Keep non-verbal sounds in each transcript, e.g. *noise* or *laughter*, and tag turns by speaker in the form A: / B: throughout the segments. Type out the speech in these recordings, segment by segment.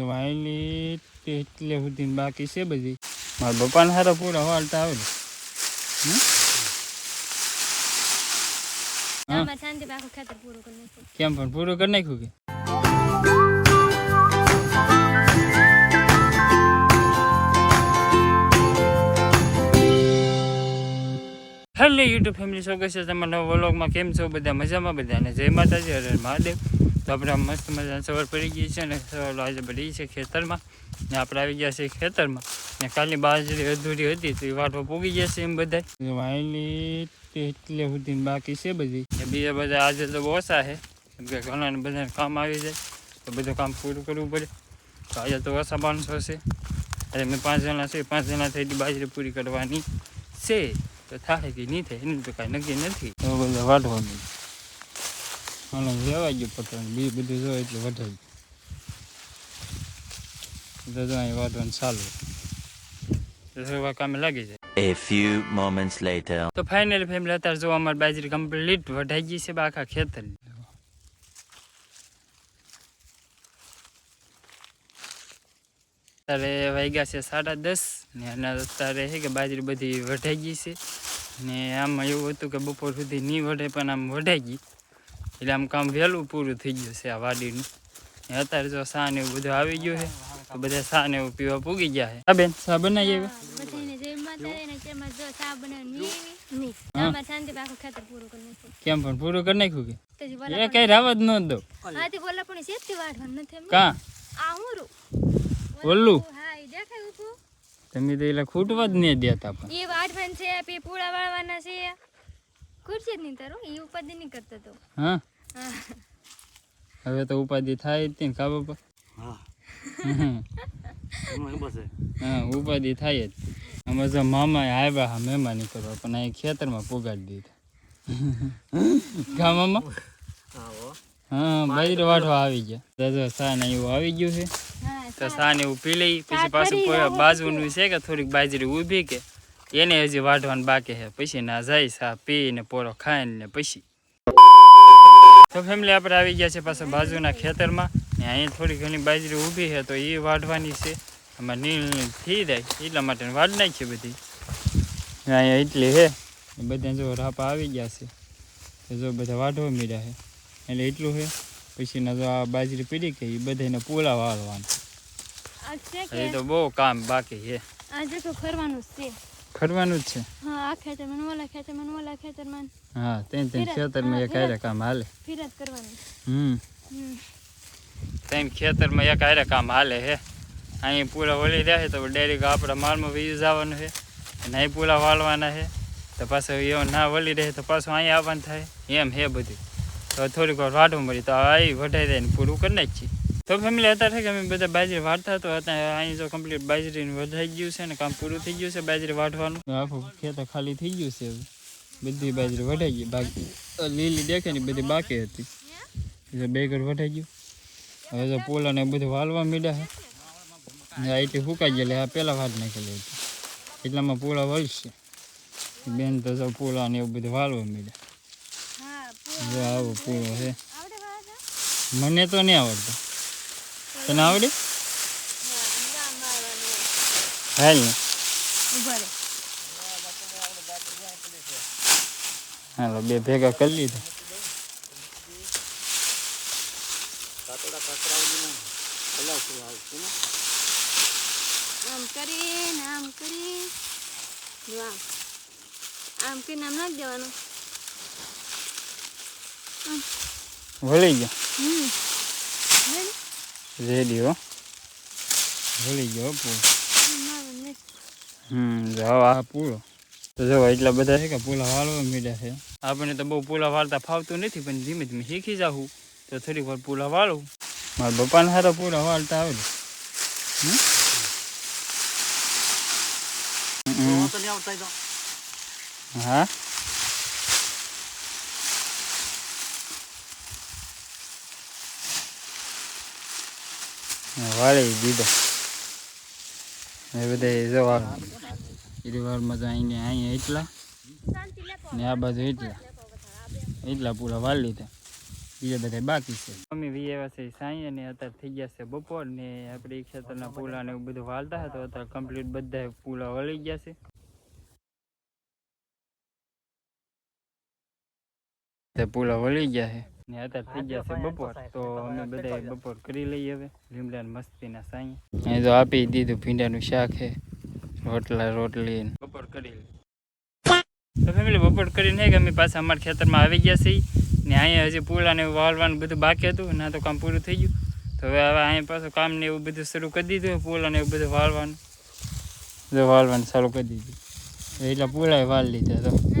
A: Wyllie એટલે સુધી બાકી છે બધી. મારા પપ્પાને સારા પૂરા વાળતા આવે હા.
B: આમાં શાંતિ આખું ખેતર પૂરું કરી નાખ્યું.
A: કેમ પણ પૂરું કરી નાખ્યું કે? હેલો યુટ્યુબ ફેમિલી સ્વાગત છે તમારા વ્લોગમાં કેમ છો બધા? મજામાં બધા અને જય માતાજી હરે મહાદેવ. તો આપણે આમ મસ્ત મજાની સવાર પડી ગઈ છે ને સવાર આજે પડી છે ખેતરમાં. ને આપણે આવી ગયા છે ખેતરમાં. ને કાલની બાજરી, અધૂરી હતી તો એ વાટવા પૂગી ગયા છે એમ બધા વાયલી તે એટલે સુધી બાકી છે બધી. ને બીજા બધા આજે તો ઓછા છે. કેમ કે ઘણા બધાને કામ આવી જાય. તો બધું કામ પૂરું કરવું પડે. તો આજે તો ઓછા માણસો છે. આજે અમે પાંચ જણા છે પાંચ જણા થઈ બાજરી પૂરી કરવાની છે. તો થાય કે નહીં થાય એનું તો કાંઈ નક્કી નથી. તો બધા વાઢવાનું હાલો લેવા ગયું પકડ બી બધું જો એટલે તો જો અહીં વાઢવાનું ચાલુ. કામે લાગી જાય.
C: A few moments later.
A: તો ફાઇનલી ફેમિલી અત્યારે જો અમારી બાજરી કમ્પ્લીટ વઢાઈ ગઈ છે આખા ખેતર અત્યારે વાગ્યા છે સાડા દસ ને અને અત્યારે છે કે બાજરી બધી વઢાઈ ગઈ છે. ને આમાં એવું હતું કે બપોર સુધી નહીં વઢે પણ આમ વઢાઈ ગઈ. એટલે આમ કામ વહેલું પૂરું થઈ ગયું છે આ વાડીનું. અત્યારે જો સા ને એવું બધું આવી ગયું છે તો બધા સા ને એવું પીવા પૂગી ગયા છે. હા બેન સા બનાવી આવ્યા? કેમ પણ પૂરું કરી નાખ્યું કે? એ કઈ રાવત ન દો કાં? ઓલું? તમે તો એટલે ખૂટવા જ નહીં દેતા પણ.
B: એ વાટવાન છે પૂળા વાળવાના છે. ખુરશી જ નહીં તારું એ ઉપાધિ નહીં કરતો તો.
A: હા? *laughs* હવે તો ઉપાધિ થાય જ ને કાબા પર હા. ઉપાધિ થાય જ. અમે મામા આવ્યા હા મહેમાની કરવા પણ અહીં ખેતરમાં પોગાડી દીધા. *laughs* ઘા મામા? હા બાજરી વાઢવા આવી ગયા. દાદા સા ને એવું આવી ગયું છે. તો સા ને એવું પી લઈ પછી પાછું બાજુનું છે કે થોડીક બાજરી ઊભી કે એને હજી વાઢવાનું બાકી છે. પછી ના જાય સા પી ને પોરો ખાઈને ને પછી. તો ફેમિલી આપણે આવી ગયા છે પાછા બાજુના ખેતરમાં ને અહીં થોડી ઘણી બાજરી ઊભી છે તો એ વાઢવાની છે. આમાં નીલ નીલ થઈ જાય એટલા માટે વાઢ નાખી બધી. અહીંયા એટલી છે. બધા જો રાપા આવી ગયા છે. તો જો બધા વાઢવા મીડ્યા છે. એટલે એટલું છે. પછીના જો આ બાજરી પીડી કે એ બધાને પૂળા વાળવાના
B: કે
A: તો બહુ કામ બાકી છે.
B: આજે તો ફરવાનું છે.
A: ફરવાનું જ છે.
B: હા આ ખેતરમાં ઓલા ખેતરમાં ઓલા ખેતરમાં
A: હા ત્યાં ત્યાં ખેતરમાં એક આયરા કામ હાલે.
B: ફિરત કરવાની.
A: હમ.
B: હમ.
A: ત્યાં ખેતરમાં એક આયરા કામ હાલે હે. અહીં પૂરા વળી રહ્યા છે તો ડાયરેક્ટ આપણા માલમાં વીજ જવાનું છે. અને અહીં પૂરા વાળવાના છે. તો પાછું એવું ના વળી રહે તો પાછું અહીંયા આવવાનું થાય. એમ હે બધું. તો થોડીક વાર વાઢવું મળી તો અહીં વઢાઈ દે ને પૂરું કરી નાખીએ. તો ફેમિલી અત્યારે કે અમે બધા બાજરી વાળતા તો અત્યારે અહીં જો કમ્પ્લીટ બાજરી વધાઈ ગયું છે ને કામ પૂરું થઈ ગયું છે બાજરી વાટવાનું. આખું ખેતર ખાલી થઈ ગયું છે હવે. બધી બાજરી વઢાઈ ગઈ. બાકી લીલી દેખે ને બધી બાકી હતી. એટલે બે ઘર વઢાઈ ગયું. હવે તો પોલા ને બધું વાળવા મીડ્યા છે. ને આ એટલી ફૂંકાઈ ગયેલી. આ પહેલાં વાટ નાખેલી હતી. એટલામાં પોળા વળશે. બેન તો જો પોલા ને એવું બધું વાળવા મીડ્યા. જો આવો પોળો છે. મને તો નહીં આવડતો. તને આવડે? હાલ ને. હાલો બે ભેગા કરી લીધા.
B: આમ કરી ને આમ કરી આમ. આમ કરીને આમ નાખી દેવાનું.
A: વળી ગયા.
B: હમ?
A: રેડી હો વળી ગયો. હમ જાઓ આ. પૂળો તો જો એટલા બધા છે કે પૂલા વાળવા મીડા છે? આપણને તો બહુ પૂલા વાળતા ફાવતું નથી પણ ધીમે ધીમે શીખી જાઉં તો થોડીક વાર પૂલા વાળું. મારા પપ્પાને સારા પૂલા વાળતા આવે હમ? હમ. હા? વાળી દીધો. એ બધા જવા ગિરિવારમાં તો અહીંયા અહીંયા એટલા. ને આ બાજુ એટલા. એટલા પૂરા વાળી લીધા. બીજા બધા બાકી છે. મમ્મી વી એવા છે સાંઈ અને અત્યારે થઈ ગયા છે બપોર ને આપણે ખેતરના પૂલા ને બધું વાળતા હતા તો અત્યારે કમ્પ્લીટ બધા પૂલા વળી ગયા છે. તે પૂલા વળી ગયા છે. ને અત્યારે થઈ ગયા છે બપોર તો અમે બધા બપોર કરી લઈએ હવે લીમડા મસ્તીના સાંઈ એ તો આપી દીધું ભીંડાનું શાક છે રોટલા રોટલી બપોર કરી તો ફેમિલી બપોર કરીને કે અમે પાછા અમારા ખેતરમાં આવી ગયા છીએ. ને અહીંયા હજી પૂળા ને એવું વાળવાનું બધું બાકી હતું ના તો કામ પૂરું થઈ ગયું. તો હવે હવે અહીંયા પાછું કામ ને એવું બધું શરૂ કરી દીધું પૂલા ને એવું બધું વાળવાનું બધું વાળવાનું ચાલુ કરી દીધું. એટલે પૂળાએ વાળી લીધા તો.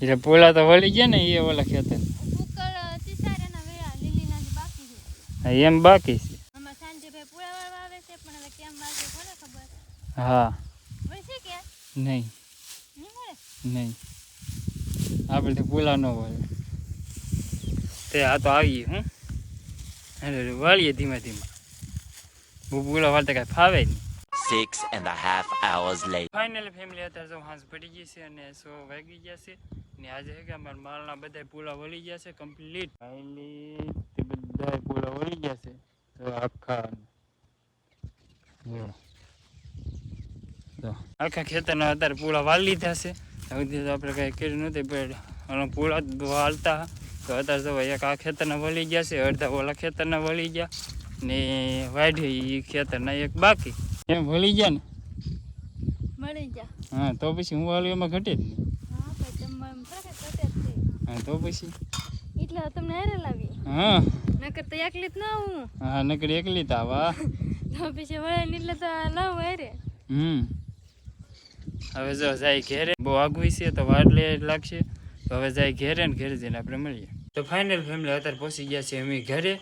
A: એટલે પોલા તો વળી ગયા ને એ ઓલા ખેતર
B: કુકર તીસારેના વેળા લીલીના જે બાકી છે.
A: હા, એમ બાકી છે.
B: આમાં સાંજે ભાઈ પૂળા વાળવા આવે છે પણ હવે કેમ વાગે કોને ખબર?
A: હા. નહીં.
B: નહીં
A: આપણે તો પૂલા ન વળે તે આ તો આવીએ હું? અરે વાળીએ ધીમે ધીમે. બહુ પૂલા વાળતા કાંઈ ફાવે નહીં.
C: Six and a half hours later.
A: Finally, family અત્યારે જો હાંસ પડી ગઈ છે અને સો વાગી ગયા છે. ને આજે કે અમારા માલના બધા પૂલા વળી ગયા છે કમ્પ્લીટ ફાઇનલી તે બધા પૂલા વળી ગયા છે. તો આખા તો. આખા ખેતરના અત્યારે પૂળા વાળી લીધા છે. સુધી તો આપણે કાંઈ કર્યું નથી પણ પૂળા જ વાળતા તો અત્યારે તો એક આ ખેતરના વળી ગયા છે અડધા ઓલા ખેતરના વળી ગયા. ને વાઢી ખેતરના એક બાકી. એમ વળી ગયા ને? હા તો પછી હું વાળું એમાં ઘટે જ નહીં
B: હા ભાઈ તમારે ફરક કટે જ છે
A: હા તો પછી?
B: એટલે તમને હારે લાવી
A: હા.
B: નકર તો એકલી જ ના હું
A: હા નકર એકલી તા વાહ.
B: તો પછી વળે એટલે તો ના હોય રે
A: હમ. હવે જો જાય ઘેરે. બહુ આગવી છે તો વાર લે લાગશે. તો હવે જાય ઘેરે ને ઘેરે જઈને આપણે મળીએ. તો ફાઇનલ ફેમિલી અત્યારે પહોંચી ગયા છે અમે ઘરે.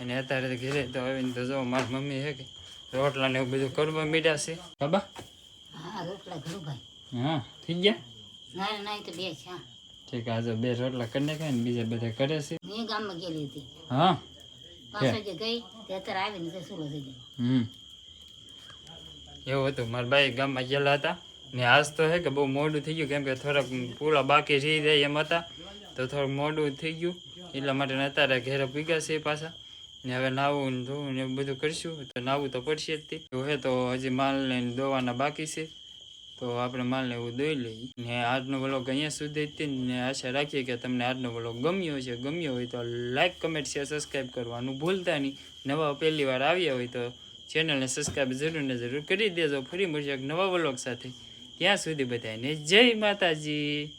A: અને અત્યારે તો ઘેરે તો આવીને તો જો મારી મમ્મી છે કે રોટલા ને એવું બધું કરવા મીડ્યા છે. બાબા?
D: હા રોટલા ઘરું ભાઈ.
A: હા થઈ ગયા?
D: ના ના તો બે છે
A: ઠીક આજે બે રોટલા કરી નાખ્યા ને બીજા બધા કરે છે.
D: હું ગામમાં ગયેલી હતી.
A: હા?
D: પાછળ જે ગઈ તે અત્યારે આવીને તે સુરત થઈ
A: હમ. એવું હતું મારા ભાઈ ગામમાં ગયેલા હતા. ને આજ તો હે કે બહુ મોડું થઈ ગયું કેમ કે થોડાક પૂરા બાકી રહી જાય એમ હતા. તો થોડુંક મોડું થઈ ગયું એટલા માટે અત્યારે ઘેરે ભીગા છે પાછા. ને હવે નાવું ને ધોવું ને એવું બધું કરશું તો નાવું તો પડશે જ તે. હે તો હજી માલ લઈને દોવાના બાકી છે. તો આપણે માલને એવું દોઈ લઈએ. ને આજનો બ્લોગ અહીંયા સુધી ને આશા રાખીએ કે તમને આજનો બ્લોગ ગમ્યો છે ગમ્યો હોય તો લાઇક કમેન્ટ શેર સબસ્ક્રાઈબ કરવાનું ભૂલતા નહીં. નવા પહેલી વાર આવ્યા હોય તો ચેનલને સબસ્ક્રાઈબ જરૂર ને જરૂર કરી દેજો. ફરી મળશે એક નવા બ્લોગ સાથે. ત્યાં સુધી બધાને જય માતાજી.